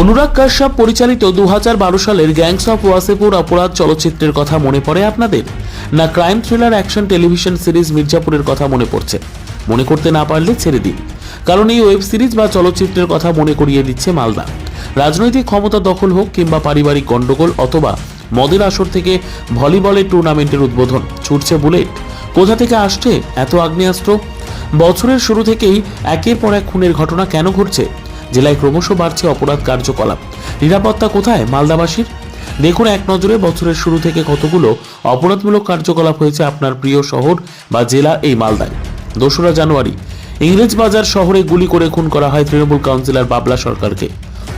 অনুরাগ কাশ্যপ পরিচালিত দুহাজার বারো সালের গ্যাংস অফ ওয়াসেপুর অপরাধ চলচ্চিত্রের কথা মনে পড়ে আপনাদের? না crime thriller action television series মির্জাপুরের কথা মনে পড়ছে? মনে করতে না পারলে ছেড়ে দিন। কারণ এই ওয়েব সিরিজ বা চলচ্চিত্রের কথা মনে করিয়ে দিচ্ছে মালদা। রাজনৈতিক ক্ষমতা দখল হোক কিংবা পারিবারিক গণ্ডগোল অথবা মদের আসর থেকে ভলিবলের টুর্নামেন্টের উদ্বোধন, ছুটছে বুলেট। কোথা থেকে আসছে এত আগ্নেয়াস্ত্র? বছরের শুরু থেকেই একের পর এক খুনের ঘটনা কেন ঘটছে? জেলায় ক্রমশ বাড়ছে অপরাধ কার্যকলাপ। নিরাপত্তা কোথায়? মালদাবাসীর? দেখুন এক নজরে বছরের শুরু থেকে কতগুলো অপরাধমূলক কার্যকলাপ হয়েছে আপনার প্রিয় শহর বা জেলা এই মালদায়। দোসরা জানুয়ারি, ইংরেজ বাজার শহরে গুলি করে খুন করা হয় তৃণমূল কাউন্সিলর বাবলা সরকারকে।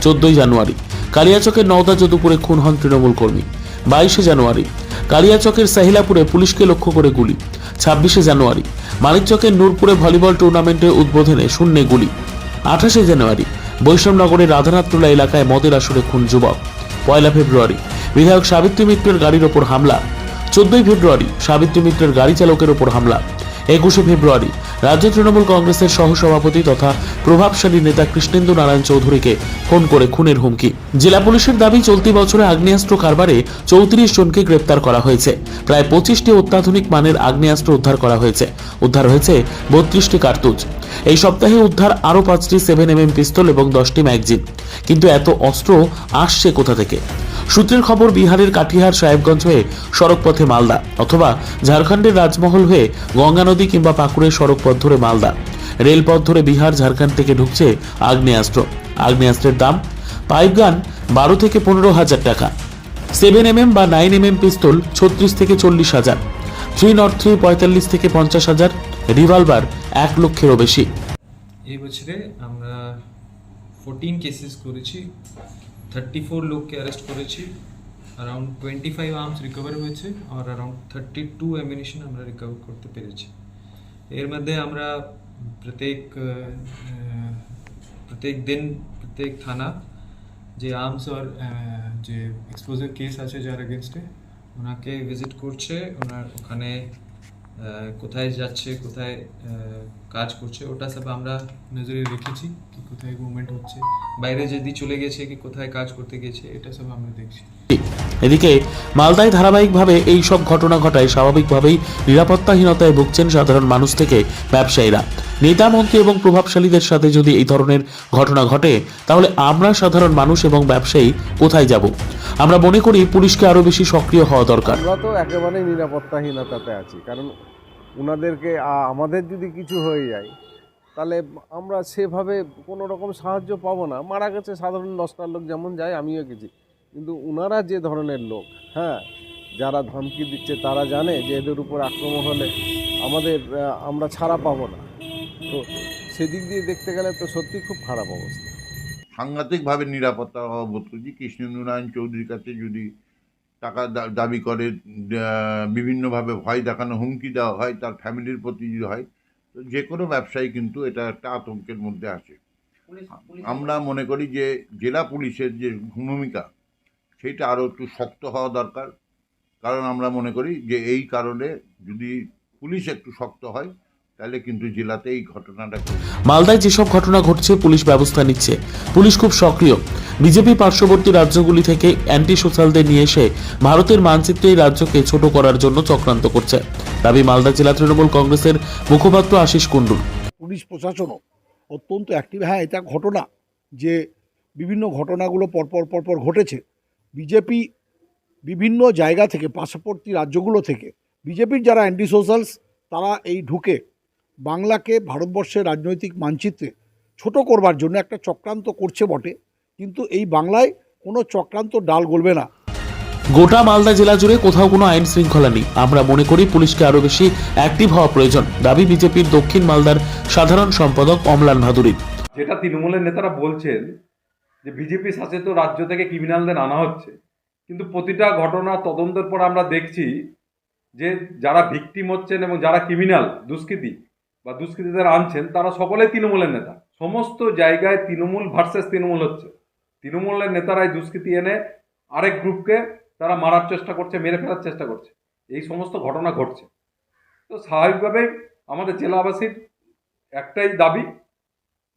চোদ্দই জানুয়ারি, কালিয়াচকের নওদা যদুপুরে খুন হন তৃণমূল কর্মী। বাইশে জানুয়ারি, কালিয়াচকের সাহিলাপুরে পুলিশকে লক্ষ্য করে গুলি। ছাব্বিশে জানুয়ারি, মানিকচকের নূরপুরে ভলিবল টুর্নামেন্টের উদ্বোধনে শূন্যে গুলি। আঠাশে জানুয়ারি বৈষ্ণবনগরের রাধানাথটোলা এলাকায় মদের আসরে খুন যুবক। পয়লা ফেব্রুয়ারি, বিধায়ক সাবিত্রী মিত্রের গাড়ির ওপর হামলা। চোদ্দই ফেব্রুয়ারি, সাবিত্রী মিত্রের গাড়ি চালকের ওপর হামলা। একুশে ফেব্রুয়ারি রাজ্য তৃণমূল কংগ্রেসের সহসভাপতি তথা প্রভাবশালী নেতা কৃষ্ণেন্দু নারায়ণ চৌধুরীকে ফোন করে খুনের হুমকি। জেলা পুলিশের দাবি, চলতি বছরে আগ্নেয়াস্ত্র কারবারে চৌত্রিশ জনকে গ্রেপ্তার করা হয়েছে। প্রায় পঁচিশটি অত্যাধুনিক মানের আগ্নেয়াস্ত্র উদ্ধার করা হয়েছে। উদ্ধার হয়েছে বত্রিশটি কার্তুজ। এই সপ্তাহে উদ্ধার আরও পাঁচটি সেভেন এম পিস্তল এবং দশটি ম্যাগজিন। কিন্তু এত অস্ত্র আসছে কোথা থেকে? সূত্রের খবর, বিহারের কাটিহার, সাহেবগঞ্জ হয়ে সড়কপথে মালদা অথবা ঝাড়খণ্ডের রাজমহল হয়ে গঙ্গা নদী কিংবা পাকুড়ের সড়কপথ ধরে মালদা। রেলপথ ধরে বিহার, ঝাড়খণ্ড থেকে ঢুকছে আগ্নেয়াস্ত্র। আগ্নেয়াস্ত্রের দাম পাইপগান বারো থেকে পনেরো হাজার টাকা। সেভেন এম বা নাইন এম পিস্তল ছত্রিশ থেকে চল্লিশ হাজার। থ্রি নট থ্রি পঁয়তাল্লিশ থেকে পঞ্চাশ হাজার। রিভলভার এক লক্ষেরও বেশি। এই বছরে আমরা ফোরটিন কেসেস করেছি। থার্টি ফোর লোককে অ্যারেস্ট করেছি around twenty five arms recover হয়েছে আর অ্যারাউন্ড থার্টি টু অ্যামিনেশন আমরা রিকভার করতে পেরেছি এর মধ্যে আমরা প্রত্যেক আহ, আহ, প্রত্যেক দিন প্রত্যেক থানা যে আর্মস আর আহ, যে এক্সপ্লোজিভ কেস আছে যার এগেনস্টে ওনাকে ভিজিট করছে ওনার ওখানে আহ, কোথায় যাচ্ছে কোথায় আহ, কাজ করছে ওটা সব আমরা নজরে রেখেছি কি কোথায় মুভমেন্ট হচ্ছে বাইরে যদি চলে গেছে কি কোথায় কাজ করতে গেছে এটা সব আমরা দেখছি। এদিকে মালদায় ধারাবাহিকভাবে এই সব ঘটনা ঘটায় স্বাভাবিকভাবেই নিরাপত্তাহীনতায় ভুগছেন সাধারণ মানুষ থেকে ব্যবসায়ীরা। নেতা মন্ত্রী এবং প্রভাবশালীদের সাথে যদি এই ধরনের ঘটনা ঘটে তাহলে আমরা সাধারণ মানুষ এবং ব্যবসায়ী কোথায় যাব? আমরা মনে করি পুলিশকে আরও বেশি সক্রিয় হওয়া দরকার। আমরা তো একেবারে নিরাপত্তাহীনতাতে আছি কারণ ওনাদেরকে আমাদের যদি কিছু হয়ে যায়, তাহলে আমরা সেভাবে কোনো রকম সাহায্য পাবো না। মারা গেছে সাধারণ দশটার লোক যেমন যায়, আমিও গেছি। কিন্তু ওনারা যে ধরনের লোক হ্যাঁ যারা ধমকি দিচ্ছে, তারা জানে যে এদের উপর আক্রমণ হলে আমাদের আমরা ছাড়া পাবো না। তো সেদিক দিয়ে দেখতে গেলে তো সত্যি খুব খারাপ অবস্থা। সাংঘাতিকভাবে নিরাপত্তা অভাব বোধ করছি। কৃষ্ণেন্দু নারায়ণ চৌধুরীর কাছে যদি টাকা দাবি করে বিভিন্নভাবে ভয় দেখানো হুমকি দেওয়া হয় তার ফ্যামিলির প্রতি হয় তো যে কোনো ব্যবসায়ী কিন্তু এটা একটা আতঙ্কের মধ্যে আসে আমরা মনে করি যে জেলা পুলিশের যে ভূমিকা সেটা আরও একটু শক্ত হওয়া দরকার। কারণ আমরা মনে করি যে এই কারণে যদি পুলিশ একটু শক্ত হয় তাহলে কিন্তু জেলাতে এই ঘটনাটা মালদায় যেসব ঘটনা ঘটছে পুলিশ ব্যবস্থা নিচ্ছে। পুলিশ খুব সক্রিয়। বিজেপি পার্শ্ববর্তী রাজ্যগুলি থেকে অ্যান্টি সোশ্যালদের নিয়ে এসে ভারতের মানচিত্রে এই রাজ্যকে ছোট করার জন্য চক্রান্ত করছে। দাবি মালদা জেলা তৃণমূল কংগ্রেসের মুখপাত্র আশিস কুণ্ডুল। পুলিশ প্রশাসনও অত্যন্ত অ্যাক্টিভ হ্যাঁ এটা ঘটনা যে বিভিন্ন ঘটনাগুলো পরপর পরপর ঘটেছে। বিজেপি বিভিন্ন জায়গা থেকে পার্শ্ববর্তী রাজ্যগুলো থেকে বিজেপির যারা অ্যান্টি সোশ্যালস তারা এই ঢুকে বাংলাকে ভারতবর্ষের রাজনৈতিক মানচিত্রে ছোট করবার জন্য একটা চক্রান্ত করছে বটে কিন্তু এই বাংলায় কোনো চক্রান্ত ডাল গলবে না। গোটা মালদা জেলা জুড়ে কোথাও কোনো আইন শৃঙ্খলা নেই। আমরা মনে করি পুলিশকে আরও বেশি অ্যাক্টিভ হওয়া প্রয়োজন দাবি বিজেপির দক্ষিণ মালদার সাধারণ সম্পাদক অমলান ভাদুরী। যেটা তৃণমূলের নেতারা বলছেন যে বিজেপি শাসিত রাজ্য থেকে ক্রিমিনালদের আনা হচ্ছে কিন্তু প্রতিটা ঘটনা তদন্তের পর আমরা দেখছি যে যারা ভিকটিম হচ্ছেন এবং যারা ক্রিমিনাল দুষ্কৃতী বা দুষ্কৃতীদের আনছেন, তারা সকলেই তৃণমূলের নেতা। সমস্ত জায়গায় তৃণমূল ভার্সেস তৃণমূল হচ্ছে। তৃণমূলের নেতারাই দুষ্কৃতী এনে আরেক গ্রুপকে তারা মারার চেষ্টা করছে, মেরে ফেলার চেষ্টা করছে। এই সমস্ত ঘটনা ঘটছে। তো স্বাভাবিকভাবেই আমাদের জেলাবাসীর একটাই দাবি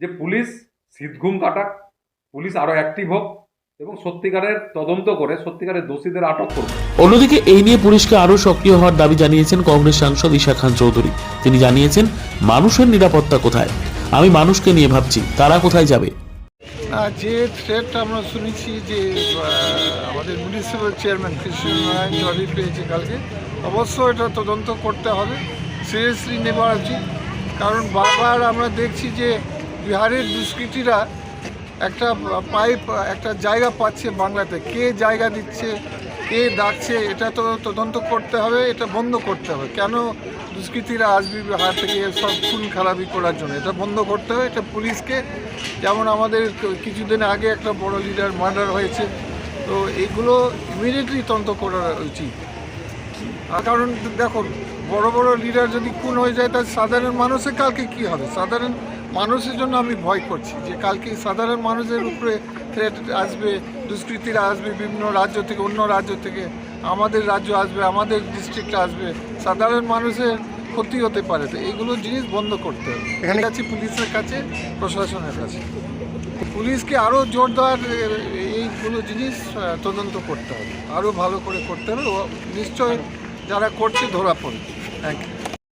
যে পুলিশ শীতঘুম কাটাক, পুলিশ আরও অ্যাক্টিভ হোক। এবং সত্যিকারের তদন্ত করে সত্যিকারের দোষীদের আটক করব। অন্যদিকে এই নিয়ে পুলিশকে আরও সক্রিয় হওয়ার দাবি জানিয়েছেন কংগ্রেস সাংসদ ঈশা খান চৌধুরী। তিনি জানিয়েছেন মানুষের নিরাপত্তা কোথায়? আমি মানুষকে নিয়ে ভাবছি তারা কোথায় যাবে? না যে থ্রেট আমরা শুনেছি যে আমাদের মিউনিসিপ্যাল চেয়ারম্যান কৃষ্ণনারায়ণ চৌধুরী পেয়েছে কালকে অবশ্যই এটা তদন্ত করতে হবে সিরিয়াসলি নেওয়া উচিত। কারণ বারবার আমরা দেখছি যে বিহারের দুষ্কৃতীরা একটা পাইপ, একটা জায়গা পাচ্ছে বাংলাতে। কে জায়গা দিচ্ছে, কে ডাকছে, এটা তো তদন্ত করতে হবে, এটা বন্ধ করতে হবে। কেন দুষ্কৃতীরা আসবে হাত থেকে সব খুন খারাপি করার জন্য? এটা বন্ধ করতে হবে, এটা পুলিশকে। যেমন আমাদের কিছুদিন আগে একটা বড় লিডার মার্ডার হয়েছে, তো এগুলো ইমিডিয়েটলি তদন্ত করা উচিত। কারণ দেখো বড় বড় লিডার যদি খুন হয়ে যায়, তাহলে সাধারণ মানুষের কালকে কি হবে? সাধারণ মানুষের জন্য আমি ভয় করছি যে কালকে সাধারণ মানুষের উপরে থ্রেট আসবে দুষ্কৃতীরা আসবে বিভিন্ন রাজ্য থেকে অন্য রাজ্য থেকে আমাদের রাজ্য আসবে আমাদের ডিস্ট্রিক্টে আসবে সাধারণ মানুষের ক্ষতি হতে পারে। তো এইগুলো জিনিস বন্ধ করতে হবে। এখানে কাছে পুলিশের কাছে প্রশাসনের কাছে। পুলিশকে আরও জোর দেওয়ার এইগুলো জিনিস তদন্ত করতে হবে। আরও ভালো করে করতে হবে। নিশ্চয় যারা করছে ধরা পড়বে। Thank you